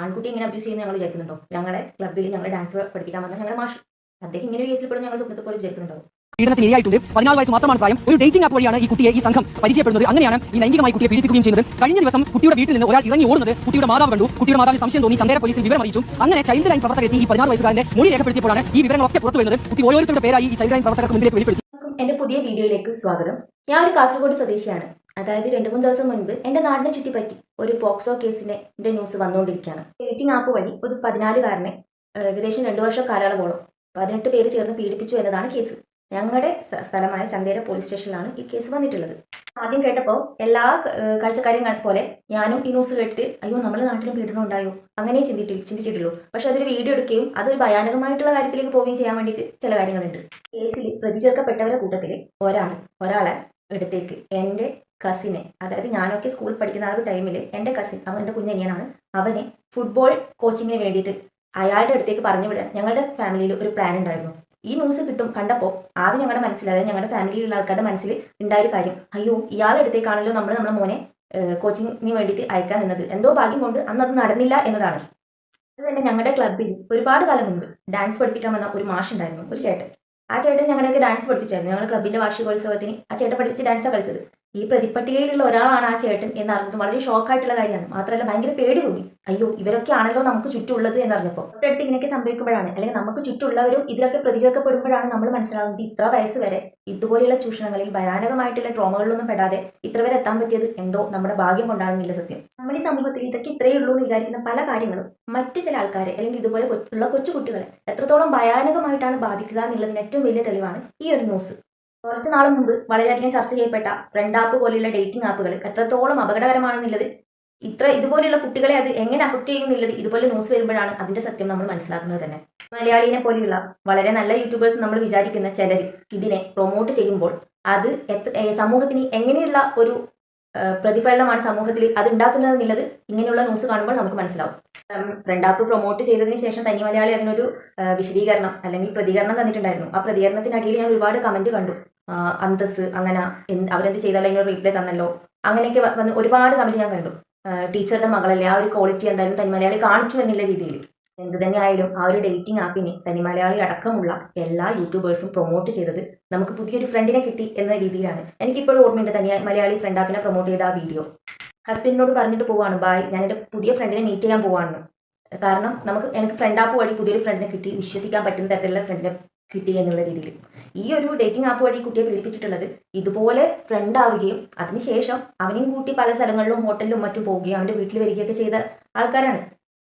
ആൺകുട്ടി ഇങ്ങനെ അബ്യൂസ് ചെയ്യുന്ന ഞങ്ങൾ വിചാരിക്കുന്നുണ്ടോ? ഞങ്ങളെ ക്ലബ്ബിൽ ഞങ്ങൾ ഡാൻസ് പഠിപ്പിക്കാൻ വന്ന ഞങ്ങളുടെ മാഷ്. അദ്ദേഹം ഇങ്ങനെ കേസിൽ പെടുന്ന ഞങ്ങൾ സ്വപ്നത്തെ പോലെ വിചാരിക്കുന്നുണ്ടോ പീഡനത്തിന് ഇരയായിട്ടുണ്ട് പതിനാല് വയസ്സ് മാത്രമാണ് പ്രായം. ഒരു ഡേറ്റിംഗ് ആപ്പ് വഴിയാണ് ഈ കുട്ടിയെ ഈ സംഘം പരിചയപ്പെടുന്നത്. അങ്ങനെയാണ് ഈ ലൈംഗികമായി കുട്ടിയെ പീഡിപ്പിക്കുകയും ചെയ്യുന്നത് കഴിഞ്ഞ ദിവസം കുട്ടിയുടെ വീട്ടിൽ നിന്ന് ഒരാൾ ഇറങ്ങി ഓടുന്നത് കുട്ടിയുടെ മാതാവ് കണ്ടു. കുട്ടിയുടെ മാതാവിന് സംശയം തോന്നി. ചന്ദ്ര പോലീസിൽ വിവരം അറിയിച്ചു. അങ്ങനെ ചൈൽഡ് ലൈൻ പ്രവർത്തകർ എത്തി ഈ പതിനാറ് വയസ്സുകാരന്റെ മൊഴി രേഖപ്പെടുത്തിയപ്പോഴാണ് ഈ വിവരങ്ങളൊക്കെ പുറത്തു വരുന്നത്. കുട്ടി ഓരോരുത്തരുടെ പേരായി ഈ ചൈൽഡ് ലൈൻ പ്രവർത്തകർക്ക് മുന്നിലേക്ക് വെളിപ്പെടുത്തി. എന്റെ പുതിയ വീഡിയോയിലേക്ക് സ്വാഗതം. ഞാൻ ഒരു കാസർഗോഡ് സ്വദേശിയാണ്. അതായത് രണ്ട് മൂന്ന് ദിവസം മുൻപ് എന്റെ നാടിനെ ചുറ്റിപ്പറ്റി ഒരു പോക്സോ കേസിന്റെ ന്യൂസ് വന്നുകൊണ്ടിരിക്കുകയാണ്. ഡേറ്റിംഗ് ആപ്പ് വഴി ഒരു പതിനാലുകാരനെ ഏകദേശം രണ്ടു വർഷം കാലയളവോളം പതിനെട്ട് പേര് ചേർന്ന് പീഡിപ്പിച്ചു എന്നതാണ് കേസ്. ഞങ്ങളുടെ സ്ഥലമായ ചന്തേര പോലീസ് സ്റ്റേഷനിലാണ് ഈ കേസ് വന്നിട്ടുള്ളത്. ആദ്യം കേട്ടപ്പോൾ എല്ലാ കാഴ്ചക്കാരും പോലെ ഞാനും ഈ ന്യൂസ് കേട്ടിട്ട് അയ്യോ നമ്മുടെ നാട്ടിലും പീഡനം ഉണ്ടായോ? അങ്ങനെ ചിന്തിട്ടി ചിന്തിച്ചിട്ടുള്ളൂ. പക്ഷെ അതൊരു വീഡിയോ എടുക്കുകയും അതൊരു ഭയാനകമായിട്ടുള്ള കാര്യത്തിലേക്ക് പോവുകയും ചെയ്യാൻ വേണ്ടിയിട്ട് ചില കാര്യങ്ങളുണ്ട്. കേസിൽ പ്രതി ചേർക്കപ്പെട്ടവരുടെ കൂട്ടത്തിൽ ഒരാൾ ഒരാളെ എടുത്തേക്ക്. എന്റെ കസിനെ അതായത് ഞാനൊക്കെ സ്കൂളിൽ പഠിക്കുന്ന ആ ഒരു ടൈമിൽ എന്റെ കസിൻ അവൻ എന്റെ കുഞ്ഞനിയനാണ് അവനെ ഫുട്ബോൾ കോച്ചിങ്ങിന് വേണ്ടിയിട്ട് അയാളുടെ അടുത്തേക്ക് പറഞ്ഞു വിടാൻ ഞങ്ങളുടെ ഫാമിലിയിൽ ഒരു പ്ലാൻ ഉണ്ടായിരുന്നു. ഈ ന്യൂസ് കിട്ടും കണ്ടപ്പോൾ ആദ്യം ഞങ്ങളുടെ മനസ്സിൽ അതായത് ഞങ്ങളുടെ ഫാമിലിയിലുള്ള ആൾക്കാരുടെ മനസ്സിൽ ഉണ്ടായ ഒരു കാര്യം. അയ്യോ ഇയാളുടെ അടുത്തേക്കാണല്ലോ നമ്മൾ നമ്മുടെ മോനെ കോച്ചിങ്ങിന് വേണ്ടിയിട്ട് അയക്കാൻ നിന്നത്. എന്തോ ഭാഗ്യം കൊണ്ട് അന്ന് അത് നടന്നില്ല എന്നതാണ്. അത് തന്നെ ഞങ്ങളുടെ ക്ലബ്ബിൽ ഒരുപാട് കാലം മുമ്പ് ഡാൻസ് പഠിപ്പിക്കാൻ വന്ന ഒരു മാഷ് ഉണ്ടായിരുന്നു ഒരു ചേട്ടൻ. ആ ചേട്ടൻ ഞങ്ങളുടെയൊക്കെ ഡാൻസ് പഠിപ്പിച്ചായിരുന്നു. ഞങ്ങളുടെ ക്ലബ്ബിന്റെ വാർഷികോത്സവത്തിന് ആ ചേട്ടൻ പഠിപ്പിച്ച് ഡാൻസാണ് കളിച്ചത്. ഈ പ്രതിപ്പട്ടികയിലുള്ള ഒരാളാണ് ആ ചേട്ടൻ എന്നറിഞ്ഞത് വളരെ ഷോക്കായിട്ടുള്ള കാര്യമാണ്. മാത്രമല്ല ഭയങ്കര പേടി തോന്നി. അയ്യോ ഇവരൊക്കെ ആണല്ലോ നമുക്ക് ചുറ്റുള്ളത് എന്നറിഞ്ഞപ്പോൾ. തൊട്ടടുത്ത് ഇങ്ങനെയൊക്കെ സംഭവിക്കുമ്പോഴാണ് അല്ലെങ്കിൽ നമുക്ക് ചുറ്റുള്ളവരും ഇതിലൊക്കെ പ്രതികരിക്കപ്പെടുമ്പോഴാണ് നമ്മൾ മനസ്സിലാവുന്നത് ഇത്ര വയസ്സ് വരെ ഇതുപോലെയുള്ള ചൂഷണങ്ങളിൽ ഭയാനകമായിട്ടുള്ള ട്രോമകളിലൊന്നും പെടാതെ ഇത്ര വരെ എത്താൻ പറ്റിയത് എന്തോ നമ്മുടെ ഭാഗ്യം കൊണ്ടാണെന്നില്ല സത്യം. നമ്മൾ ഈ സമൂഹത്തിൽ ഇതൊക്കെ ഇത്രയേ ഉള്ളൂ എന്ന് വിചാരിക്കുന്ന പല കാര്യങ്ങളും മറ്റ് ചില ആൾക്കാരെ അല്ലെങ്കിൽ ഇതുപോലെ ഉള്ള കൊച്ചുകുട്ടികളെ എത്രത്തോളം ഭയാനകമായിട്ടാണ് ബാധിക്കുക എന്നുള്ളതിന് ഏറ്റവും വലിയ തെളിവാണ് ഈ ഒരു ന്യൂസ്. കുറച്ച് നാൾ മുമ്പ് വളരെയധികം ചർച്ച ചെയ്യപ്പെട്ട ഫ്രണ്ട് ആപ്പ് പോലെയുള്ള ഡേറ്റിംഗ് ആപ്പുകൾ എത്രത്തോളം അപകടകരമാണെന്നുള്ളത്. ഇത്ര ഇതുപോലെയുള്ള കുട്ടികളെ അത് എങ്ങനെ അഫക്റ്റ് ചെയ്യുന്നുള്ളത് ഇതുപോലെ ന്യൂസ് വരുമ്പോഴാണ് അതിന്റെ സത്യം നമ്മൾ മനസ്സിലാക്കുന്നത് തന്നെ. മലയാളിനെ പോലെയുള്ള വളരെ നല്ല യൂട്യൂബേഴ്സ് നമ്മൾ വിചാരിക്കുന്ന ചിലർ ഇതിനെ പ്രൊമോട്ട് ചെയ്യുമ്പോൾ അത് സമൂഹത്തിന് എങ്ങനെയുള്ള ഒരു പ്രതിഫലനമാണ് സമൂഹത്തിൽ അത് ഉണ്ടാക്കുന്നത് എന്നുള്ളത് ഇങ്ങനെയുള്ള ന്യൂസ് കാണുമ്പോൾ നമുക്ക് മനസ്സിലാവും. ഫ്രണ്ട് ആപ്പ് പ്രൊമോട്ട് ചെയ്തതിന് ശേഷം തനി മലയാളി അതിനൊരു വിശദീകരണം അല്ലെങ്കിൽ പ്രതികരണം തന്നിട്ടുണ്ടായിരുന്നു. ആ പ്രതികരണത്തിനടിയിൽ ഞാൻ ഒരുപാട് കമന്റ് കണ്ടു. അന്തസ് അങ്ങനെ അവരെന്ത് ചെയ്താലും അതിനൊരു റീപ്ലൈ തന്നല്ലോ. അങ്ങനെയൊക്കെ വന്ന് ഒരുപാട് കമന്റ് ഞാൻ കണ്ടു. ടീച്ചറുടെ മകളല്ലേ ആ ഒരു ക്വാളിറ്റി എന്തായാലും തനി മലയാളി കാണിച്ചു എന്നുള്ള രീതിയിൽ എന്ത് തന്നെയായാലും ആ ഒരു ഡേറ്റിംഗ് ആപ്പിനെ തനി മലയാളി അടക്കമുള്ള എല്ലാ യൂട്യൂബേഴ്സും പ്രൊമോട്ട് ചെയ്തത് നമുക്ക് പുതിയൊരു ഫ്രണ്ടിനെ കിട്ടി എന്ന രീതിയിലാണ്. എനിക്കിപ്പോഴും ഓർമ്മയുണ്ട് തനി മലയാളി ഫ്രണ്ട് ആപ്പിനെ പ്രൊമോട്ട് ചെയ്ത ആ വീഡിയോ ഹസ്ബൻഡിനോട് പറഞ്ഞിട്ട് പോവാണ് ബായ് ഞാൻ എന്റെ പുതിയ ഫ്രണ്ടിനെ മീറ്റ് ചെയ്യാൻ പോവാണ്. കാരണം നമുക്ക് എനിക്ക് ഫ്രണ്ട് ആപ്പ് വഴി പുതിയൊരു ഫ്രണ്ടിനെ കിട്ടി വിശ്വസിക്കാൻ പറ്റുന്ന തരത്തിലുള്ള ഫ്രണ്ടിനെ കിട്ടി എന്നുള്ള രീതിയിൽ. ഈ ഒരു ഡേറ്റിംഗ് ആപ്പ് വഴി കുട്ടിയെ പ്രേരിപ്പിച്ചിട്ടുള്ളത് ഇതുപോലെ ഫ്രണ്ട് ആവുകയും അതിനുശേഷം അവനെയും കൂട്ടി പല സ്ഥലങ്ങളിലും ഹോട്ടലിലും മറ്റും പോവുകയും അവന്റെ വീട്ടിൽ വരികയൊക്കെ ചെയ്ത ആൾക്കാരാണ്.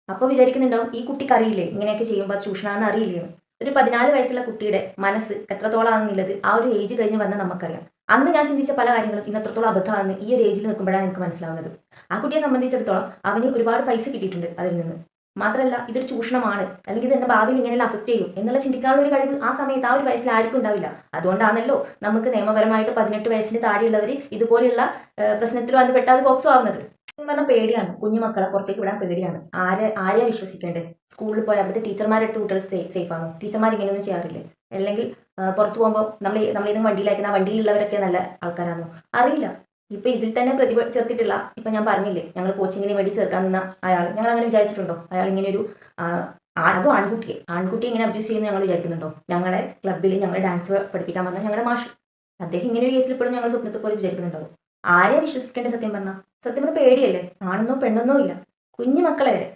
അപ്പോൾ വിചാരിക്കുന്നുണ്ടാവും ഈ കുട്ടിക്ക് അറിയില്ലേ ഇങ്ങനെയൊക്കെ ചെയ്യുമ്പോൾ ചൂഷണമെന്ന് അറിയില്ലേ ഒരു പതിനാല് വയസ്സുള്ള കുട്ടിയുടെ മനസ്സ് എത്രത്തോളാണെന്നുള്ളത് ആ ഒരു ഏജ് കഴിഞ്ഞ് വന്ന നമുക്കറിയാം. അന്ന് ഞാൻ ചിന്തിച്ച പല കാര്യങ്ങളും ഇന്ന് എത്രത്തോളം അബദ്ധമാണെന്ന് ഈ ഒരു ഏജിൽ നിൽക്കുമ്പോഴാണ് എനിക്ക് മനസ്സിലാവുന്നത്. ആ കുട്ടിയെ സംബന്ധിച്ചിടത്തോളം അവന് ഒരുപാട് പൈസ കിട്ടിയിട്ടുണ്ട് അതിൽ നിന്ന്. മാത്രമല്ല ഇതൊരു ചൂഷണമാണ്. അല്ലെങ്കിൽ ഇത് എന്റെ ഭാവിയിൽ ഇങ്ങനെ അഫക്റ്റ് ചെയ്യും എന്നുള്ള ചിന്തിക്കാനുള്ള ഒരു കഴിവ് ആ സമയത്ത് ആ ഒരു വയസ്സിൽ ആർക്കും ഉണ്ടാവില്ല. അതുകൊണ്ടാണല്ലോ നമുക്ക് നിയമപരമായിട്ട് പതിനെട്ട് വയസ്സിന് താഴെയുള്ളവർ ഇതുപോലെയുള്ള പ്രശ്നത്തിൽ വന്ന് പെട്ടാൽ ബോക്സ് ആവുന്നത്. പറഞ്ഞാൽ പേടിയാണ്. കുഞ്ഞുമക്കളെ പുറത്തേക്ക് വിടാൻ പേടിയാണ്. ആരെ ആരെയാ വിശ്വസിക്കേണ്ടത്? സ്കൂളിൽ പോയാൽ അവിടുത്തെ ടീച്ചർമാരെടുത്ത് കുട്ടികൾ സേഫ് ആണോ? ടീച്ചർമാർ ഇങ്ങനെയൊന്നും ചെയ്യാറില്ലേ? അല്ലെങ്കിൽ പുറത്തു പോകുമ്പോൾ നമ്മൾ നമ്മൾ ഏതെങ്കിലും വണ്ടിയിലാക്കുന്ന വണ്ടിയിലുള്ളവരൊക്കെ നല്ല ആൾക്കാരാണോ അറിയില്ല. ഇപ്പൊ ഇതിൽ തന്നെ പ്രതിഭ ചേർത്തിട്ടുള്ള ഇപ്പൊ ഞാൻ പറഞ്ഞില്ലേ ഞങ്ങൾ കോച്ചിങ്ങിന് വേണ്ടി ചേർക്കാൻ നിന്ന അയാൾ ഞങ്ങൾ അങ്ങനെ വിചാരിച്ചിട്ടുണ്ടോ? അയാൾ ഇങ്ങനെ ഒരു അതും ആൺകുട്ടിയെ? ആൺകുട്ടിയെ ഇങ്ങനെ അബ്യൂസ് ചെയ്യുന്ന ഞങ്ങൾ വിചാരിക്കുന്നുണ്ടോ? ഞങ്ങളെ ക്ലബ്ബിൽ ഞങ്ങൾ ഡാൻസ് പഠിപ്പിക്കാൻ വന്ന ഞങ്ങളുടെ മാഷ്. അദ്ദേഹം ഇങ്ങനെ ഒരു കേസിൽ ഇപ്പോഴും ഞങ്ങൾ സ്വപ്നത്തെ പോലെ വിചാരിക്കുന്നുണ്ടാവും. ആരെയാ വിശ്വസിക്കേണ്ട സത്യം പറഞ്ഞാൽ സത്യം പറഞ്ഞാൽ പേടിയല്ലേ? ആണെന്നോ പെണ്ണെന്നോ ഇല്ല. കുഞ്ഞു മക്കളെ വരെ.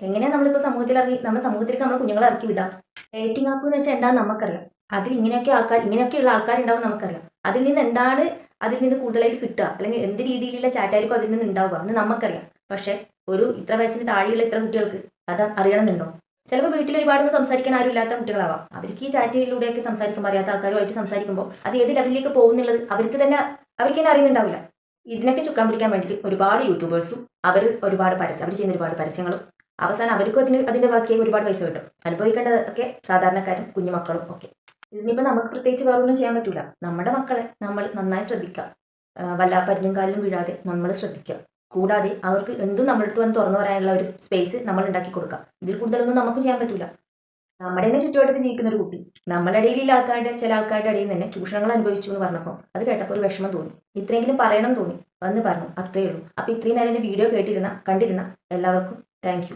എങ്ങനെയാ നമ്മളിപ്പോൾ സമൂഹത്തിൽ ഇറങ്ങി നമ്മുടെ സമൂഹത്തിലേക്ക് നമ്മൾ കുഞ്ഞുങ്ങളെ ഇറക്കി വിടാം? ഡേറ്റിംഗ് ആപ്പ് എന്ന് വെച്ചാൽ എന്താണെന്ന് നമുക്കറിയാം. അതിൽ ഇങ്ങനെയൊക്കെ ആൾക്കാർ ഇങ്ങനെയൊക്കെയുള്ള ആൾക്കാരുണ്ടാവും നമുക്കറിയാം. അതിൽ നിന്ന് എന്താണ് അതിൽ നിന്ന് കൂടുതലായിട്ട് കിട്ടുക? അല്ലെങ്കിൽ എന്ത് രീതിയിലുള്ള ചാറ്റായിരിക്കും അതിൽ നിന്ന് ഉണ്ടാവുക എന്ന് നമുക്കറിയാം. പക്ഷെ ഒരു ഇത്ര വയസ്സിന് താഴെയുള്ള ഇത്ര കുട്ടികൾക്ക് അത് അറിയണമെന്നുണ്ടോ? ചിലപ്പോൾ വീട്ടിൽ ഒരുപാടൊന്നും സംസാരിക്കാൻ ആരും ഇല്ലാത്ത കുട്ടികളാവാം. അവർക്ക് ഈ ചാറ്റിലൂടെയൊക്കെ സംസാരിക്കുമ്പോൾ അറിയാത്ത ആൾക്കാരുമായിട്ട് സംസാരിക്കുമ്പോൾ അത് ഏത് ലെവലിലേക്ക് പോകുന്നുള്ളത് അവർക്ക് തന്നെ അവർക്ക് തന്നെ അറിയുന്നുണ്ടാവില്ല. ഇതിനൊക്കെ ചുക്കാൻ പിടിക്കാൻ വേണ്ടിയിട്ട് ഒരുപാട് യൂട്യൂബേഴ്സും അവർ ഒരുപാട് പരസ്യം അവർ ചെയ്യുന്ന ഒരുപാട് പരസ്യങ്ങളും അവസാനം അവർക്കും അതിന് അതിന്റെ ബാക്കിയായി ഒരുപാട് പൈസ കിട്ടും. അനുഭവിക്കേണ്ടതൊക്കെ സാധാരണക്കാരും കുഞ്ഞുമക്കളും ഒക്കെ. ഇതിനിപ്പോൾ നമുക്ക് പ്രത്യേകിച്ച് വേറൊന്നും ചെയ്യാൻ പറ്റൂല. നമ്മുടെ മക്കളെ നമ്മൾ നന്നായി ശ്രദ്ധിക്കാം. വല്ല പരിഞ്ഞും കാലിലും വീഴാതെ നമ്മൾ ശ്രദ്ധിക്കാം. കൂടാതെ അവർക്ക് എന്തും നമ്മളെടുത്ത് വന്ന് തുറന്നു പറയാനുള്ള ഒരു സ്പേസ് നമ്മൾ ഉണ്ടാക്കി കൊടുക്കുക ഇതിൽ കൂടുതലൊന്നും നമുക്ക് ചെയ്യാൻ പറ്റൂല. നമ്മുടെ തന്നെ ചുറ്റുവട്ടത്ത് ജീവിക്കുന്ന ഒരു കുട്ടി. നമ്മുടെ ഇടയിലുള്ള ആൾക്കാരുടെ ചില ആൾക്കാരുടെ ഇടയിൽ തന്നെ ചൂഷണങ്ങൾ അനുഭവിച്ചു എന്ന് പറഞ്ഞപ്പോൾ അത് കേട്ടപ്പോൾ ഒരു വിഷമം തോന്നി. ഇത്രയെങ്കിലും പറയണം തോന്നി. വന്ന് പറഞ്ഞു അത്രയേ ഉള്ളൂ. അപ്പോൾ ഇത്രയും നേരം വീഡിയോ കേട്ടിരുന്ന കണ്ടിരുന്ന എല്ലാവർക്കും താങ്ക്